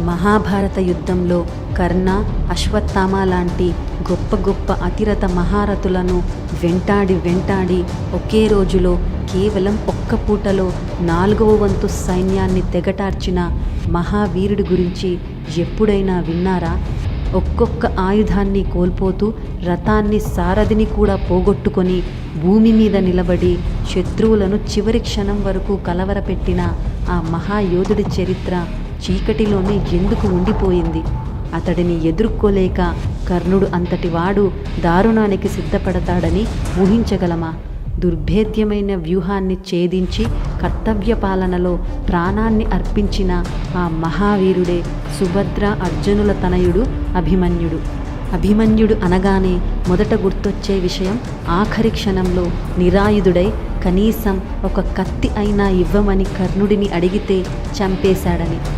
మహాభారత యుద్ధంలో కర్ణ అశ్వత్థామ లాంటి గొప్ప గొప్ప అతిరథ మహారథులను వెంటాడి వెంటాడి ఒకే రోజులో కేవలం ఒక్క పూటలో నాలుగవ వంతు సైన్యాన్ని తెగటార్చిన మహావీరుడి గురించి ఎప్పుడైనా విన్నారా? ఒక్కొక్క ఆయుధాన్ని కోల్పోతూ రథాన్ని సారథిని కూడా పోగొట్టుకొని భూమి మీద నిలబడి శత్రువులను చివరి క్షణం వరకు కలవరపెట్టిన ఆ మహాయోధుడి చరిత్ర చీకటిలోనే ఎందుకు ఉండిపోయింది? అతడిని ఎదుర్కోలేక కర్ణుడు అంతటివాడు దారుణానికి సిద్ధపడతాడని ఊహించగలమా? దుర్భేద్యమైన వ్యూహాన్ని ఛేదించి కర్తవ్య పాలనలో ప్రాణాన్ని అర్పించిన ఆ మహావీరుడే సుభద్ర అర్జునుల తనయుడు అభిమన్యుడు. అభిమన్యుడు అనగానే మొదట గుర్తొచ్చే విషయం ఆఖరి క్షణంలో నిరాయుధుడై కనీసం ఒక కత్తి అయినా ఇవ్వమని కర్ణుడిని అడిగితే చంపేశాడని.